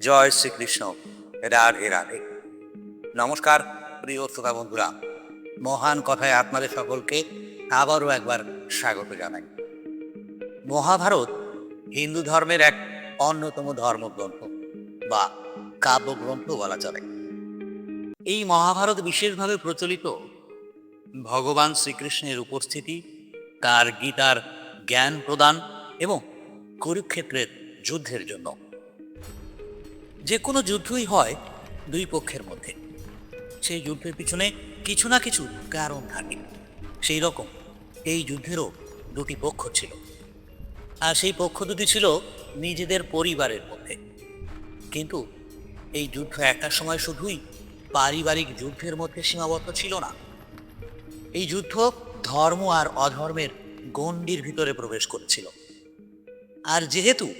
জয় শ্রীকৃষ্ণ। রাধে রাধে। নমস্কার, প্রিয় শ্রোতা বন্ধুরা। মহান কথায় আপনাদের সকলকে আবারও একবার স্বাগত জানাই। মহাভারত হিন্দু ধর্মের এক অন্যতম ধর্মগ্রন্থ বা কাব্যগ্রন্থ বলা চলে। এই মহাভারত বিশেষভাবে প্রচলিত ভগবান শ্রীকৃষ্ণের উপস্থিতি, তার গীতার জ্ঞান প্রদান এবং কুরুক্ষেত্রের যুদ্ধের জন্য। যে কোনো যুদ্ধই হয় দুই পক্ষের মধ্যে। সেই যুদ্ধের পিছনে কিছু না কিছু কারণ থাকে। সেই রকম এই যুদ্ধেরও দুটি পক্ষ ছিল। আর সেই পক্ষ দুটি ছিল নিজেদের পরিবারের মধ্যে। কিন্তু এই যুদ্ধ একটা সময় শুধুই পারিবারিক যুদ্ধের মধ্যে সীমাবদ্ধ ছিল না। এই যুদ্ধ ধর্ম আর অধর্মের গণ্ডির ভিতরে প্রবেশ করেছিল। আর যেহেতু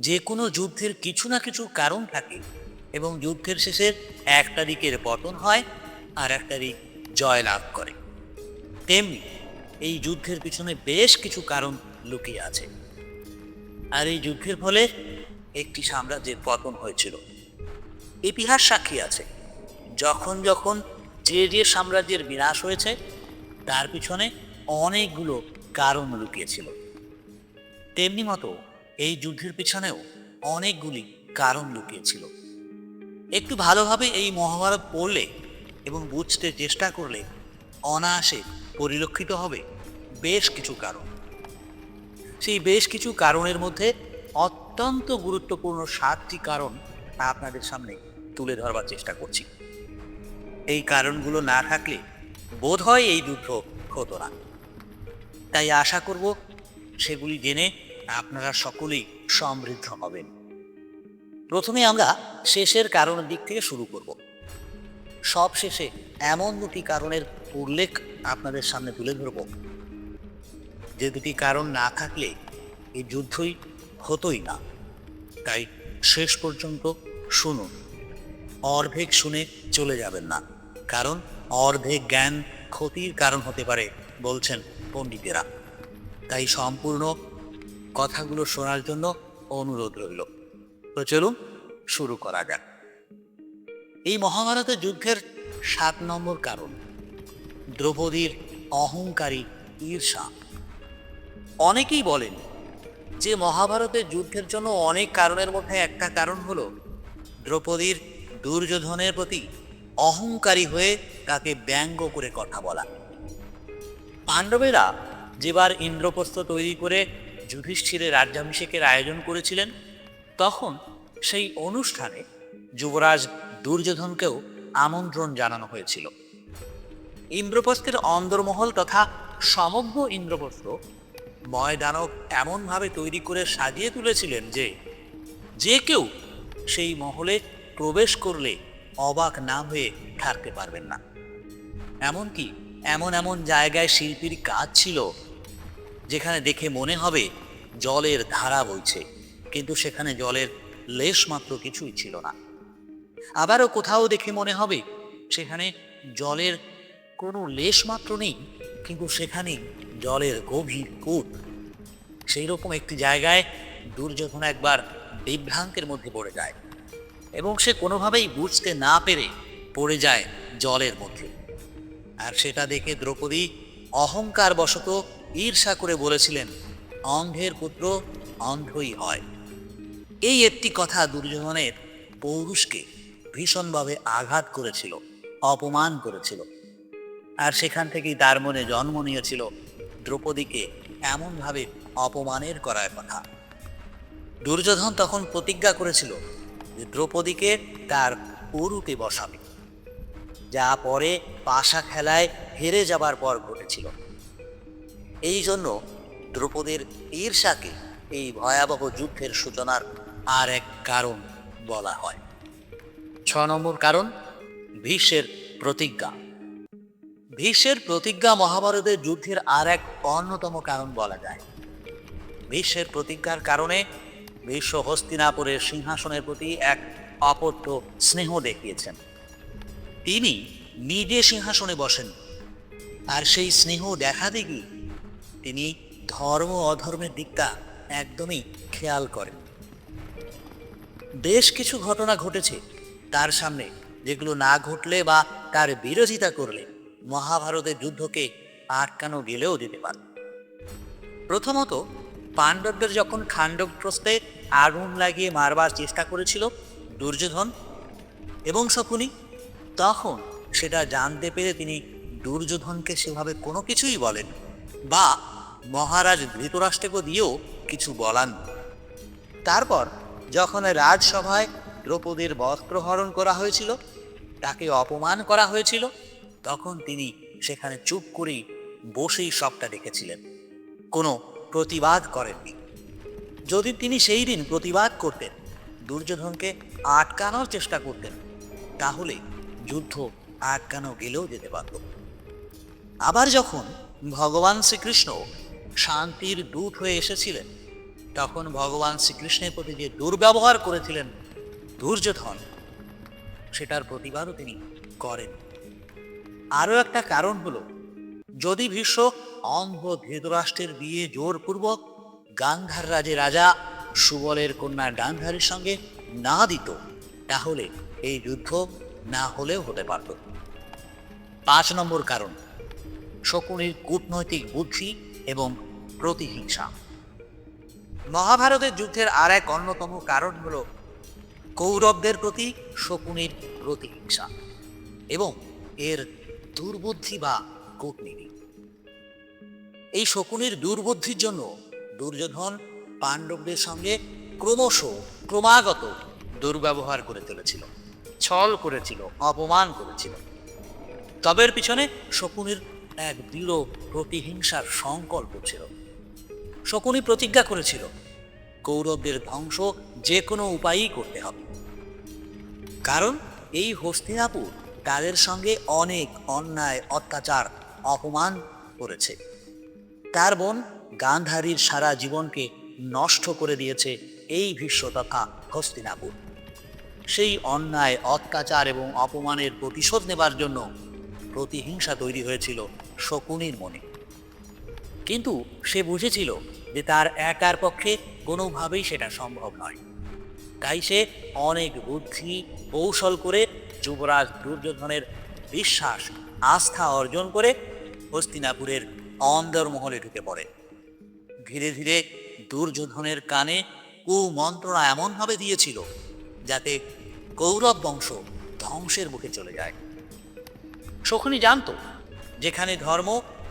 যে কোনো যুদ্ধের কিছু না কিছু কারণ থাকে এবং যুদ্ধের শেষে একটা দিকের পতন হয় আর একটা দিক জয় লাভ করে। তেমনি এই যুদ্ধের পিছনে বেশ কিছু কারণ লুকিয়ে আছে। আর এই যুদ্ধের ফলে একটি সাম্রাজ্যের পতন হয়েছিল। ইতিহাস সাক্ষী আছে, যখন যখন যে যে সাম্রাজ্যের বিনাশ হয়েছে, তার পিছনে অনেকগুলো কারণ লুকিয়েছিল। তেমনি মতো এই যুদ্ধের পিছনেও অনেকগুলি কারণ লুকিয়েছিল। একটু ভালোভাবে এই মহাভারত পড়লে এবং বুঝতে চেষ্টা করলে অনায়াসে পরিলক্ষিত হবে বেশ কিছু কারণ। সেই বেশ কিছু কারণের মধ্যে অত্যন্ত গুরুত্বপূর্ণ সাতটি কারণ আপনাদের সামনে তুলে ধরবার চেষ্টা করছি। এই কারণগুলো না থাকলে বোধ হয় এই যুদ্ধ হতো না। তাই আশা করব সেগুলি জেনে আপনারা সকলেই সমৃদ্ধ হবেন। প্রথমে আমরা শেষের কারণের দিক থেকে শুরু করব। সব শেষে এমন দুটি কারণের উল্লেখ আপনাদের সামনে তুলে ধরব। যে দুটি কারণ না থাকলে এই যুদ্ধই হতোই না। তাই শেষ পর্যন্ত শুনুন। অর্ধেক শুনে চলে যাবেন না। কারণ অর্ধেক জ্ঞান ক্ষতির কারণ হতে পারে, বলছেন পণ্ডিতেরা। তাই সম্পূর্ণ কথাগুলো শোনার জন্য অনুরোধ রইল। তো চলুন, শুরু করা যাক। এই মহাভারতের যুদ্ধের সাত নম্বর কারণ, দ্রৌপদীর অহংকারী ঈর্ষা। অনেকেই বলেন যে মহাভারতের যুদ্ধের জন্য অনেক কারণের মধ্যে একটা কারণ হলো, দ্রৌপদীর দুর্যোধনের প্রতি অহংকারী হয়ে তাকে ব্যঙ্গ করে কথা বলা। পাণ্ডবেরা যেবার ইন্দ্রপ্রস্থ তৈরি করে যুধিষ্ঠিরের রাজ্যাভিষেকের আয়োজন করেছিলেন, তখন সেই অনুষ্ঠানে যুবরাজ দুর্যোধনকেও আমন্ত্রণ জানানো হয়েছিল। ইন্দ্রপ্রস্থের অন্দরমহল তথা সমগ্র ইন্দ্রপ্রস্থ ময়দানব এমনভাবে তৈরি করে সাজিয়ে তুলেছিলেন যে যে কেউ সেই মহলে প্রবেশ করলে অবাক না হয়ে থাকতে পারবেন না। এমনকি এমন এমন জায়গায় শিল্পীর কাজ ছিল যেখানে দেখে মনে হবে জলের ধারা বইছে, কিন্তু সেখানে জলের লেশ মাত্র কিছুই ছিল না। আবারও কোথাও দেখে মনে হবে সেখানে জলের কোনো লেশ মাত্র নেই, কিন্তু সেখানে জলের গভীর কূপ সেই রকম একটি জায়গায় দুর্যোধন একবার বিভ্রান্তের মধ্যে পড়ে যায় এবং সে কোনোভাবেই বুঝতে না পেরে পড়ে যায় জলের মধ্যে। আর সেটা দেখে দ্রৌপদী অহংকার বশত ঈর্ষা করে বলেছিলেন, অন্ধের পুত্র অন্ধই হয়। এই একটি কথা দুর্যোধনের পৌরুষকে ভীষণভাবে আঘাত করেছিল, অপমান করেছিল। আর সেখান থেকেই তার মনে জন্ম নিয়েছিল দ্রৌপদীকে এমনভাবে অপমানের করার কথা। দুর্যোধন তখন প্রতিজ্ঞা করেছিল যে দ্রৌপদীকে তার পুরুতে বসাবে, যা পরে পাশা খেলায় হেরে যাবার পর ঘটেছিল। এই জন্য দ্রৌপদীর ঈর্ষাকে এই ভয়াবহ যুদ্ধের সূচনার আর এক কারণ বলা হয়। ছ নম্বর কারণ, ভীষ্মের প্রতিজ্ঞা। ভীষ্মের প্রতিজ্ঞা মহাভারতের যুদ্ধের আর এক অন্যতম কারণ বলা যায়। ভীষ্মের প্রতিজ্ঞার কারণে ভীষ্ম হস্তিনাপুরের সিংহাসনের প্রতি এক অপত্য স্নেহ দেখিয়েছেন। তিনি নিজে সিংহাসনে বসেন। আর সেই স্নেহ দেখা দেখি তিনি ধর্ম অধর্মের দিকটা একদমই খেয়াল করেন। বেশ কিছু ঘটনা ঘটেছে তার সামনে, যেগুলো না ঘটলে বা তার বিরোধিতা করলে মহাভারতের যুদ্ধকে আটকানো গেলেও যেতে পারে। প্রথমত, পাণ্ডবদের যখন খাণ্ডবপ্রস্তে আগুন লাগিয়ে মারবার চেষ্টা করেছিল দুর্যোধন এবং শকুনি, তখন সেটা জানতে পেরে তিনি দুর্যোধনকে সেভাবে কোনো কিছুই বলেন বা মহারাজ ধৃতরাষ্ট্রকে দিয়েও কিছু বলান। তারপর যখন রাজসভায় দ্রৌপদীর বস্ত্রহরণ করা হয়েছিল, তাকে অপমান করা হয়েছিল, তখন তিনি সেখানে চুপ করেই বসেই সবটা দেখেছিলেন। কোনো প্রতিবাদ করেননি। যদি তিনি সেই দিন প্রতিবাদ করতেন, দুর্যোধনকে আটকানোর চেষ্টা করতেন, তাহলে যুদ্ধ আটকানো গেলেও যেতে পারত। আবার যখন ভগবান শ্রীকৃষ্ণ শান্তির দূত হয়ে এসেছিলেন। তখন ভগবান শ্রীকৃষ্ণের প্রতি যে দুর্ব্যবহার করেছিলেন, দুর্যোধন, সেটার প্রতিবাদও তিনি করেন। আরও একটা কারণ হলো, যদি ভীষ্ম অন্ধ ধৃতরাষ্ট্রের বিয়ে জোরপূর্বক গান্ধার রাজে রাজা সুবলের কন্যা গান্ধারের সঙ্গে না দিত, তাহলে এই যুদ্ধ না হলেও হতে পারত। পাঁচ নম্বর কারণ শকুনির কূটনৈতিক বুদ্ধি এবং প্রতিহিংসা। মহাভারতের যুদ্ধের আর এক অন্যতম কারণ হল কৌরবদের প্রতি শকুনির প্রতিহিংসা এবং এর দুর্বুদ্ধি বা কূটনীতি। এই শকুনির দুর্বুদ্ধির জন্য দুর্যোধন পাণ্ডবদের সঙ্গে ক্রমশ ক্রমাগত দুর্ব্যবহার করে চলেছিল, ছল করেছিল, অপমান করেছিল। তবের পিছনে শকুনির এক দৃঢ় প্রতিহিংসার সংকল্প ছিল। শকুনি প্রতিজ্ঞা করেছিল, কৌরবদের ধ্বংস যে কোনো উপায়েই করতে হবে। কারণ এই হস্তিনাপুর তাদের সঙ্গে অনেক অন্যায়, অত্যাচার, অপমান করেছে। তার বোন গান্ধারীর সারা জীবনকে নষ্ট করে দিয়েছে এই ভীষ্ম তথা হস্তিনাপুর। সেই অন্যায়, অত্যাচার এবং অপমানের প্রতিশোধ নেবার জন্য প্রতিহিংসা তৈরি হয়েছিল শকুনির মনে। কিন্তু সে বুঝেছিল যে তার একার পক্ষে কোনোভাবেই সেটা সম্ভব নয়। তাই সে অনেক বুদ্ধি, কৌশল করে যুবরাজ দুর্যোধনের বিশ্বাস, আস্থা অর্জন করে হস্তিনাপুরের অন্দরমহলে ঢুকে পড়ে। ধীরে ধীরে দুর্যোধনের কানে কুমন্ত্রণা এমনভাবে দিয়েছিল যাতে কৌরব বংশ ধ্বংসের মুখে চলে যায়। শকুনি জানতো, যেখানে ধর্ম,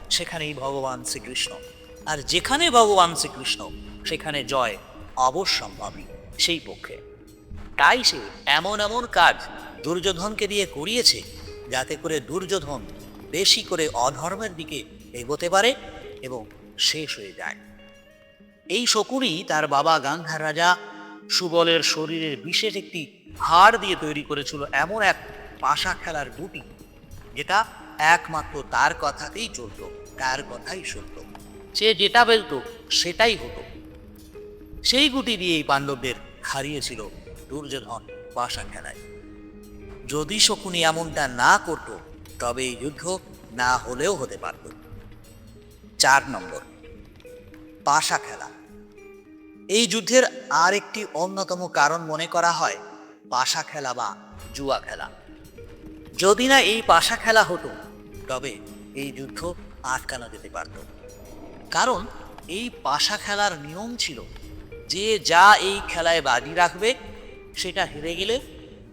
সেখানেই ভগবান শ্রীকৃষ্ণ। আর যেখানে ভগবান শ্রীকৃষ্ণ, সেখানে জয় অবশ্যম্ভাবী, সেই পক্ষে। তাই সে এমন এমন কাজ দুর্যোধনকে দিয়ে করিয়েছে, যাতে করে দুর্যোধন বেশি করে অধর্মের দিকে এগোতে পারে এবং শেষ হয়ে যায়। এই শকুনি তার বাবা গান্ধার রাজা সুবলের শরীরের বিশেষ একটি হাড় দিয়ে তৈরি করেছিল, এমন এক পাশা খেলার গুটি। যেটা একমাত্র তার কথাতেই চলতো তার কথাই শুনত। সে যেটা বলতো, সেটাই হতো। সেই গুটি দিয়েই পাণ্ডবদের হারিয়েছিল দুর্যোধন পাশা খেলায় যদি শকুনি এমনটা না করত, তবে এই যুদ্ধ না হলেও হতে পারত। চার নম্বর পাশা খেলা এই যুদ্ধের আর একটি অন্যতম কারণ মনে করা হয় পাশা খেলা বা জুয়া খেলা যদি না এই পাশা খেলা হতো, তবে এই যুদ্ধ আটকানো যেতে পারত। কারণ এই পাশা খেলার নিয়ম ছিল, যে যা এই খেলায় বাজি রাখবে, সেটা হেরে গেলে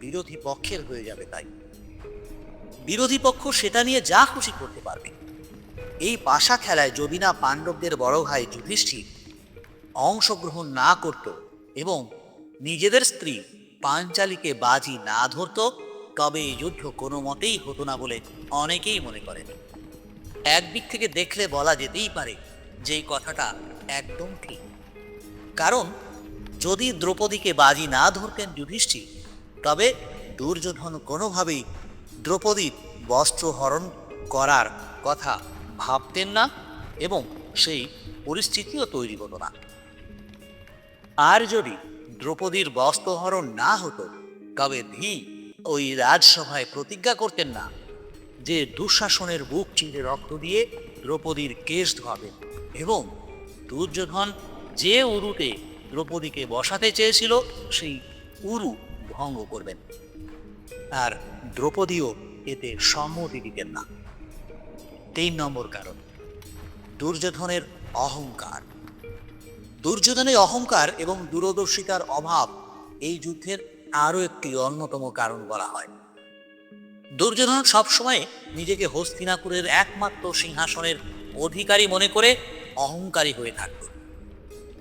বিরোধী পক্ষের হয়ে যাবে তাই। বিরোধী পক্ষ সেটা নিয়ে যা খুশি করতে পারবে। এই পাশা খেলায় যদি না পাণ্ডবদের বড় ভাই যুধিষ্ঠির অংশগ্রহণ না করত এবং নিজেদের স্ত্রী পাঞ্চালীকে বাজি না ধরত তবে এই যুদ্ধ কোনো মতেই হতো না বলে অনেকেই মনে করেন। একদিক থেকে দেখলে বলা যেতেই পারে যে কথাটা একদম ঠিক। কারণ যদি দ্রৌপদীকে বাজি না ধরতেন যুধিষ্ঠির, তবে দুর্যোধন কোনোভাবেই দ্রৌপদীর বস্ত্র হরণ করার কথা ভাবতেন না এবং সেই পরিস্থিতিও তৈরি হতো না। আর যদি দ্রৌপদীর বস্ত্রহরণ না হতো, তবে ধী ওই রাজসভায় প্রতিজ্ঞা করতেন না, যে দুঃশাসনের বুক চিরে রক্ত দিয়ে দ্রৌপদীর কেশ ধোয়াবেন এবং দুর্যোধন যে উরুতে দ্রৌপদীকে বসাতে চেয়েছিল, সেই উরু ভঙ্গ করবেন। আর দ্রৌপদীও এতে সম্মতি দিতেন না। তিন নম্বর কারণ, দুর্যোধনের অহংকার। দুর্যোধনের অহংকার এবং দূরদর্শিতার অভাব এই যুদ্ধের আরও একটি অন্যতম কারণ বলা হয়। দুর্যোধন সবসময় নিজেকে হস্তিনাপুরের একমাত্র সিংহাসনের অধিকারী মনে করে অহংকারী হয়ে থাকত।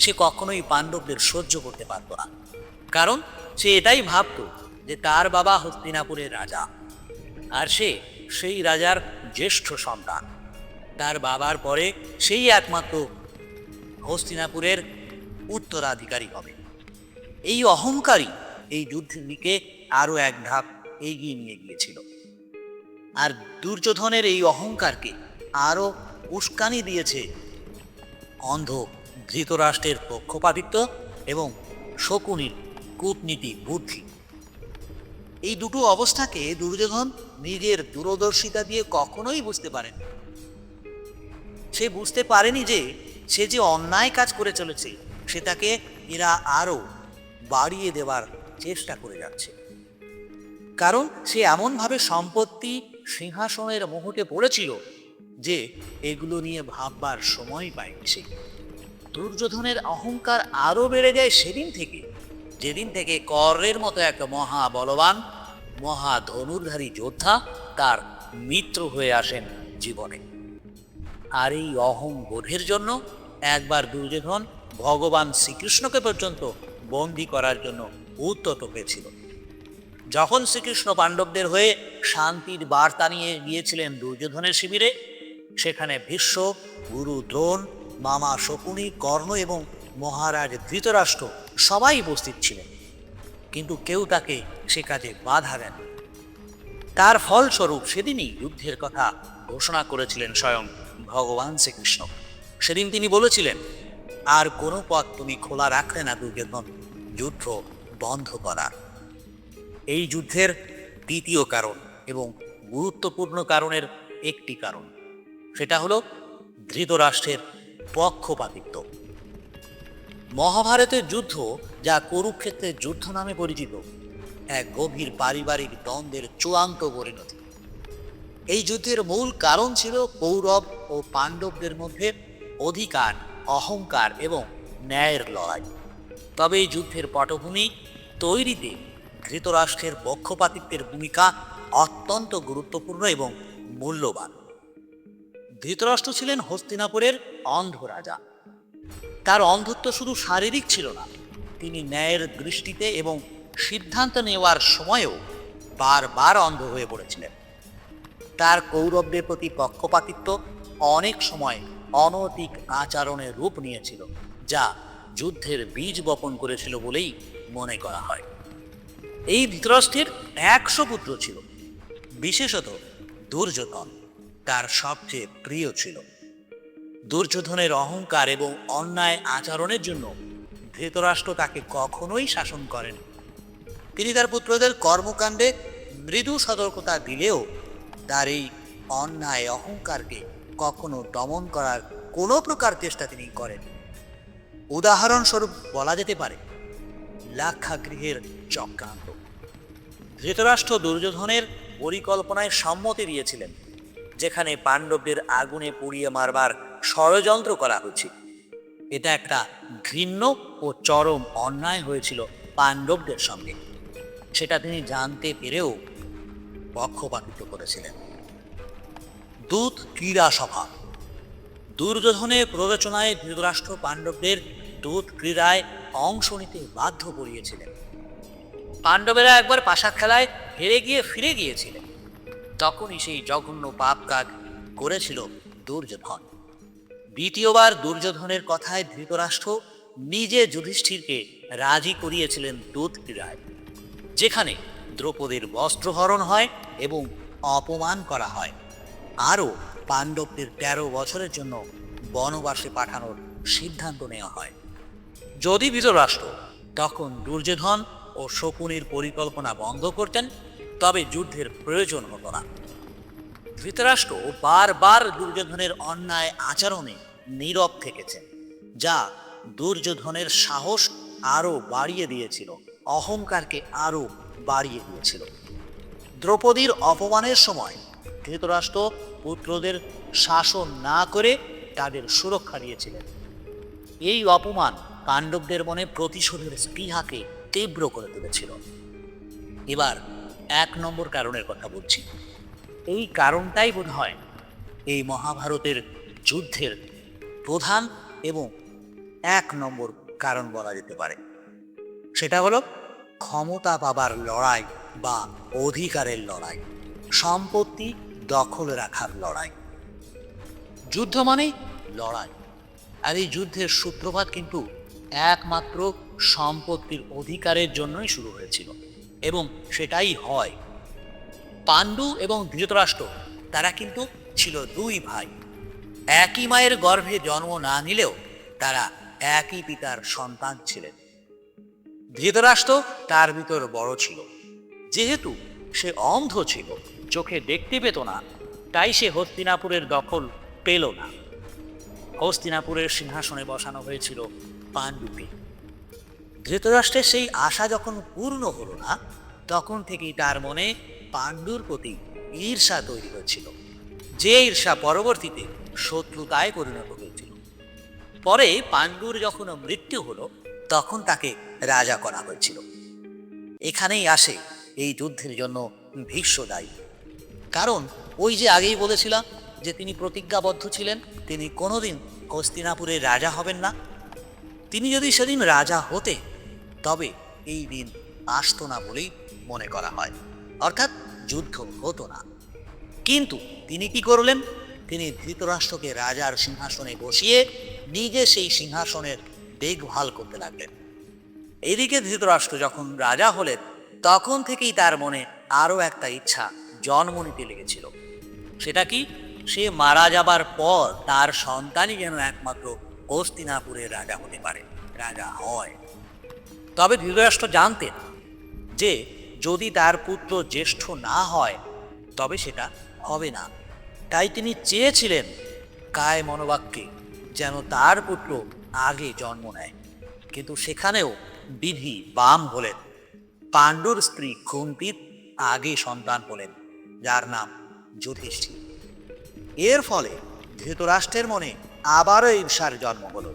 সে কখনোই পাণ্ডবদের সহ্য করতে পারত না। কারণ সে এটাই ভাবত যে তার বাবা হস্তিনাপুরের রাজা আর সে সেই রাজার জ্যেষ্ঠ সন্তান। তার বাবার পরে সেই একমাত্র হস্তিনাপুরের উত্তরাধিকারী হবে। এই অহংকারী এই যুদ্ধের দিকে আরও এক ধাপ এগিয়ে নিয়ে গিয়েছিল। আর দুর্যোধনের এই অহংকারকে আরও উস্কানি দিয়েছে অন্ধ ধৃতরাষ্ট্রের পক্ষপাতিত্ব এবং শকুনির কূটনীতি বুদ্ধি। এই দুটো অবস্থাকে দুর্যোধন নিজের দূরদর্শিতা দিয়ে কখনোই বুঝতে পারেন সে বুঝতে পারেনি যে সে যে অন্যায় কাজ করে চলেছে, সেটাকে এরা আরও বাড়িয়ে দেওয়ার চেষ্টা করে যাচ্ছে। কারণ সে এমনভাবে সম্পত্তি সিংহাসনের মুহূর্তে পড়েছিল যে এগুলো নিয়ে ভাববার সময় পায়নি সে। দুর্যোধনের অহংকার আরও বেড়ে যায় সেদিন থেকে। যেদিন থেকে কর্ণের মতো এক মহা বলবান মহা ধনুর্ধারী যোদ্ধা তার মিত্র হয়ে আসেন জীবনে। আর এই অহং বোধের জন্য একবার দুর্যোধন ভগবান শ্রীকৃষ্ণকে পর্যন্ত বন্দী করার জন্য উদ্যত হয়েছিল। যখন শ্রীকৃষ্ণ পাণ্ডবদের হয়ে শান্তির বার্তা নিয়ে গিয়েছিলেন দুর্যোধনের শিবিরে, সেখানে ভীষ্ম, গুরু দ্রোণ, মামা শকুনি, কর্ণ এবং মহারাজ ধৃতরাষ্ট্র সবাই উপস্থিত ছিলেন। কিন্তু কেউ তাকে সে কাজে বাধা দেন তার ফলস্বরূপ সেদিনই যুদ্ধের কথা ঘোষণা করেছিলেন স্বয়ং ভগবান শ্রীকৃষ্ণ। সেদিন তিনি বলেছিলেন, আর কোনো পথ তুমি খোলা রাখলে না দুর্যোধন, যুদ্ধ বন্ধ করার এই যুদ্ধের দ্বিতীয় কারণ এবং গুরুত্বপূর্ণ কারণের একটি কারণ, সেটা হলো ধৃতরাষ্ট্রের পক্ষপাতিত্ব। মহাভারতের যুদ্ধ, যা কুরুক্ষেত্রের যুদ্ধ নামে পরিচিত, এক গভীর পারিবারিক দ্বন্দ্বের চূড়ান্ত পরিণতি এই যুদ্ধের মূল কারণ ছিল কৌরব ও পাণ্ডবদের মধ্যে অধিকার, অহংকার এবং ন্যায়ের লড়াই। তবে এই যুদ্ধের পটভূমি তৈরিতে ধৃতরাষ্ট্রের পক্ষপাতিত্বের ভূমিকা অত্যন্ত গুরুত্বপূর্ণ এবং মূল্যবান। ধৃতরাষ্ট্র ছিলেন হস্তিনাপুরের অন্ধ রাজা তার অন্ধত্ব শুধু শারীরিক ছিল না, তিনি ন্যায়ের দৃষ্টিতে এবং সিদ্ধান্ত নেওয়ার সময়েও বারবার অন্ধ হয়ে পড়েছিলেন। তার কৌরবদের প্রতি পক্ষপাতিত্ব অনেক সময় অনৈতিক আচরণের রূপ নিয়েছিল, যা যুদ্ধের বীজ বপন করেছিল বলেই মনে করা হয়। এই ধৃতরাষ্ট্রের একশো পুত্র ছিল, বিশেষত দুর্যোধন তার সবচেয়ে প্রিয় ছিল। দুর্যোধনের অহংকার এবং অন্যায় আচরণের জন্য ধৃতরাষ্ট্র তাকে কখনোই শাসন করেন। তিনি তার পুত্রদের কর্মকাণ্ডে মৃদু সতর্কতা দিলেও তার এই অন্যায় অহংকারকে কখনো দমন করার কোনো প্রকার চেষ্টা তিনি করেন উদাহরণস্বরূপ বলা যেতে পারে, লাক্ষাগৃহের চক্রান্ত। ধৃতরাষ্ট্র দুর্যোধনের পরিকল্পনায় সম্মতি দিয়েছিলেন, যেখানে পাণ্ডবদের আগুনে পুড়িয়ে মারবার ষড়যন্ত্র করা হয়েছে এটা একটা ঘৃণ্য ও চরম অন্যায় হয়েছিল পাণ্ডবদের সঙ্গে। সেটা তিনি জানতে পেরেও পক্ষপাতিত্ব করেছিলেন। দূত ক্রীড়া সভা দুর্যোধনের প্ররোচনায় ধৃতরাষ্ট্র পাণ্ডবদের দূত ক্রীড়ায় অংশ নিতে বাধ্য করিয়েছিলেন। পাণ্ডবেরা একবার পাশা খেলায় হেরে গিয়ে ফিরে গিয়েছিলেন। তখনই সেই জঘন্য পাপ কাজ করেছিল দুর্যোধন। দ্বিতীয়বার দুর্যোধনের কথায় ধৃতরাষ্ট্র নিজে যুধিষ্ঠিরকে রাজি করিয়েছিলেন দূত ক্রীড়ায়, যেখানে দ্রৌপদীর বস্ত্রহরণ হয় এবং অপমান করা হয়। আরও পাণ্ডবদের তেরো বছরের জন্য বনবাসে পাঠানোর সিদ্ধান্ত নেওয়া হয়। যদি ধৃতরাষ্ট্র তখন দুর্যোধন ও শকুনির পরিকল্পনা বন্ধ করতেন, তবে যুদ্ধের প্রয়োজন হতো না। ধৃতরাষ্ট্র বারবার দুর্যোধনের অন্যায় আচরণে নীরব থেকেছেন যা দুর্যোধনের সাহস আরও বাড়িয়ে দিয়েছিল, অহংকারকে আরও বাড়িয়ে দিয়েছিল। দ্রৌপদীর অপমানের সময় ধৃতরাষ্ট্র পুত্রদের শাসন না করে তাদের সুরক্ষা দিয়েছিলেন। এই অপমান পাণ্ডবদের মনে প্রতিশোধের স্পৃহাকে তীব্র করে তুলেছিল। এবার এক নম্বর কারণের কথা বলছি। এই কারণটাই বোধ হয় এই মহাভারতের যুদ্ধের প্রধান এবং এক নম্বর কারণ বলা যেতে পারে। সেটা হলো ক্ষমতা পাবার লড়াই বা অধিকারের লড়াই, সম্পত্তি দখল রাখার লড়াই। যুদ্ধ মানেই লড়াই। আর এই যুদ্ধের সূত্রপাত কিন্তু একমাত্র সম্পত্তির অধিকারের জন্যই শুরু হয়েছিল, এবং সেটাই হয়। পাণ্ডু এবং ধৃতরাষ্ট্র, তারা কিন্তু ছিল দুই ভাই। একই মায়ের গর্ভে জন্ম না নিলেও তারা একই পিতার সন্তান ছিলেন। ধৃতরাষ্ট্র তার ভিতর বড় ছিল, যেহেতু সে অন্ধ ছিল। চোখে দেখতে পেত না, তাই সে হস্তিনাপুরের দখল পেল না। হস্তিনাপুরের সিংহাসনে বসানো হয়েছিল পাণ্ডুকে। ধৃতরাষ্ট্রের সেই আশা যখন পূর্ণ হল না, তখন থেকেই তার মনে পাণ্ডুর প্রতি ঈর্ষা তৈরি হয়েছিল, যে ঈর্ষা পরবর্তীতে শত্রুতায় পরিণত হয়েছিল। পরে পাণ্ডুর যখন মৃত্যু হলো, তখন তাকে রাজা করা হয়েছিল। এখানেই আসে এই যুদ্ধের জন্য ভীষ্ম দায়ী কারণ ওই যে আগেই বলেছিলাম যে তিনি প্রতিজ্ঞাবদ্ধ ছিলেন, তিনি কোনোদিন হস্তিনাপুরের রাজা হবেন না। তিনি যদি সেদিন রাজা হতে, তবে এই দিন আসতো না বলেই মনে করা হয়। অর্থাৎ যুদ্ধ হতো না। কিন্তু তিনি কি করলেন? তিনি ধৃতরাষ্ট্রকে রাজার সিংহাসনে বসিয়ে নিজে সেই সিংহাসনের দেখভাল করতে লাগলেন। এদিকে ধৃতরাষ্ট্র যখন রাজা হলেন, তখন থেকেই তার মনে আরও একটা ইচ্ছা জন্ম নিতে লেগেছিল। সেটা কি? সে মারা যাবার পর তার সন্তানই যেন একমাত্র হস্তিনাপুরের রাজা হতে পারে, রাজা হয়। তবে ধৃতরাষ্ট্র জানতেন যে যদি তার পুত্র জ্যেষ্ঠ না হয়, তবে সেটা হবে না। তাই তিনি চেয়েছিলেন কায় মনোবাক্যে যেন তার পুত্র আগে জন্ম নেয়। কিন্তু সেখানেও বিধি বাম হলেন। পাণ্ডুর স্ত্রী কুন্তির আগে সন্তান হলেন। যার নাম যুধিষ্ঠির এর ফলে ধৃতরাষ্ট্রের মনে আবারও ঈর্ষার জন্ম হলো।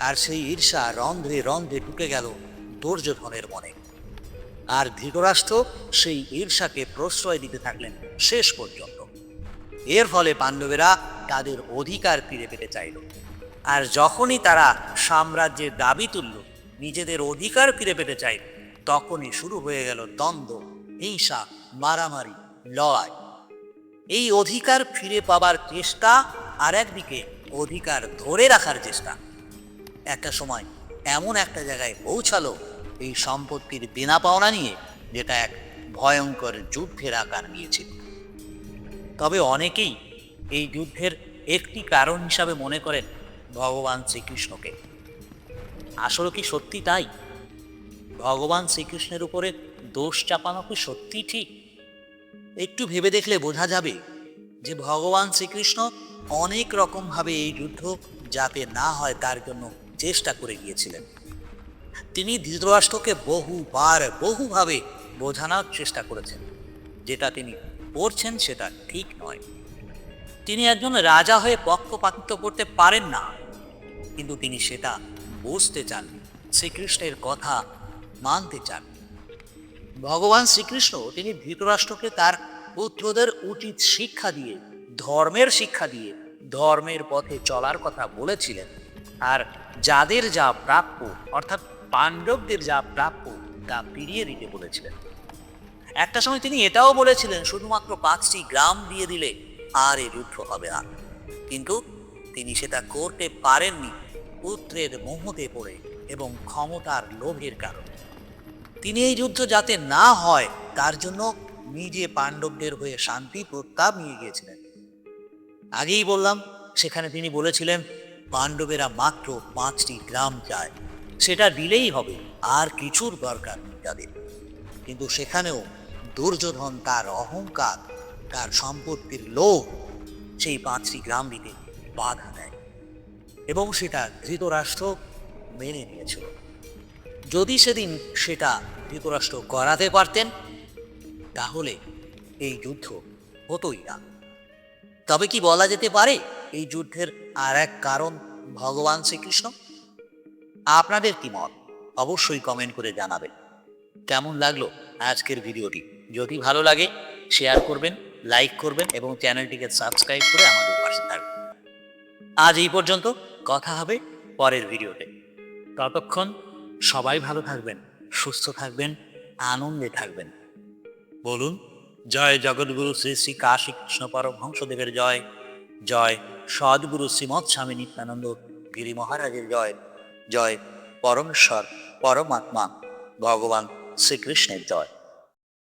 আর সেই ঈর্ষা রন্ধ্রে রন্ধ্রে ঢুকে গেল দুর্যোধনের মনে। আর ধৃতরাষ্ট্র সেই ঈর্ষাকে প্রশ্রয় দিতে থাকলেন শেষ পর্যন্ত। এর ফলে পাণ্ডবেরা তাদের অধিকার ফিরে পেতে চাইল। আর যখনই তারা সাম্রাজ্যের দাবি তুলল, নিজেদের অধিকার ফিরে পেতে চাইল, তখনই শুরু হয়ে গেল দ্বন্দ্ব, হিংসা, মারামারি লড়াই এই অধিকার ফিরে পাবার চেষ্টা আর একদিকে অধিকার ধরে রাখার চেষ্টা। একটা সময় এমন একটা জায়গায় পৌঁছালো এই সম্পত্তির বিনা পাওনা নিয়ে, যেটা এক ভয়ঙ্কর যুদ্ধের আকার নিয়েছিল। তবে অনেকেই এই যুদ্ধের একটি কারণ হিসাবে মনে করেন ভগবান শ্রীকৃষ্ণকে। আসলে কি সত্যি তাই? ভগবান শ্রীকৃষ্ণের উপরে দোষ চাপানো কি সত্যি ঠিক? একটু ভেবে দেখলে বোঝা যাবে যে ভগবান শ্রীকৃষ্ণ অনেক রকমভাবে এই যুদ্ধ যাতে না হয় তার জন্য চেষ্টা করে গিয়েছিলেন। তিনি ধৃতরাষ্ট্রকে বহুবার, বহুভাবে বোঝানোর চেষ্টা করেছেন। যেটা তিনি করছেন সেটা ঠিক নয়। তিনি একজন রাজা হয়ে পক্ষপাতিত্ব করতে পারেন না, কিন্তু তিনি সেটা বুঝতে চান শ্রীকৃষ্ণের কথা মানতে চান ভগবান শ্রীকৃষ্ণ তিনি ধৃতরাষ্ট্রকে তার পুত্রদের উচিত শিক্ষা দিয়ে, ধর্মের শিক্ষা দিয়ে, ধর্মের পথে চলার কথা বলেছিলেন। আর যাদের যা প্রাপ্য, অর্থাৎ পাণ্ডবদের যা প্রাপ্য, তা ফিরিয়ে দিতে বলেছিলেন। একটা সময় তিনি এটাও বলেছিলেন, শুধুমাত্র পাঁচটি গ্রাম দিয়ে দিলে আর এ যুদ্ধ হবে না। কিন্তু তিনি সেটা করতে পারেননি, পুত্রের মোহতে পড়ে এবং ক্ষমতার লোভের কারণে। তিনি এই যুদ্ধ যাতে না হয়, তার জন্য নিজে পাণ্ডবদের হয়ে শান্তি প্রস্তাব নিয়ে গিয়েছিলেন। আগেই বললাম, সেখানে তিনি বলেছিলেন, পাণ্ডবেরা মাত্র পাঁচটি গ্রাম চায়। সেটা দিলেই হবে, আর কিছুর দরকার তাদের। কিন্তু সেখানেও দুর্যোধন তার অহংকার, তার সম্পত্তির লোভ, সেই পাঁচটি গ্রাম দিতে বাধা দেয় এবং সেটা ধৃতরাষ্ট্র মেনে নিয়েছিল। যদি সেদিন সেটা ধৃতরাষ্ট্র করাতে পারতেন, তাহলে এই যুদ্ধ হতোই না। তবে কি বলা যেতে পারে এই যুদ্ধের আর এক কারণ ভগবান শ্রীকৃষ্ণ? আপনাদের কি মত? অবশ্যই কমেন্ট করে জানাবেন। কেমন লাগল আজকের ভিডিওটি? যদি ভালো লাগে শেয়ার করবেন লাইক করবেন এবং চ্যানেলটিকে সাবস্ক্রাইব করে আমাদের পাশে থাকবেন। আজ এই পর্যন্ত, কথা হবে পরের ভিডিওতে। ততক্ষণ সবাই ভালো থাকবেন, সুস্থ থাকবেন, আনন্দে থাকবেন। বলুন, জয় জগৎগুরু শ্রী শ্রী কাশী কৃষ্ণ পরমহংসদেবের জয় জয় সদ্গুরু শ্রীমৎ স্বামী নিত্যানন্দ গিরি মহারাজের জয় জয় পরমেশ্বর, পরমাত্মা, ভগবান শ্রীকৃষ্ণের জয়।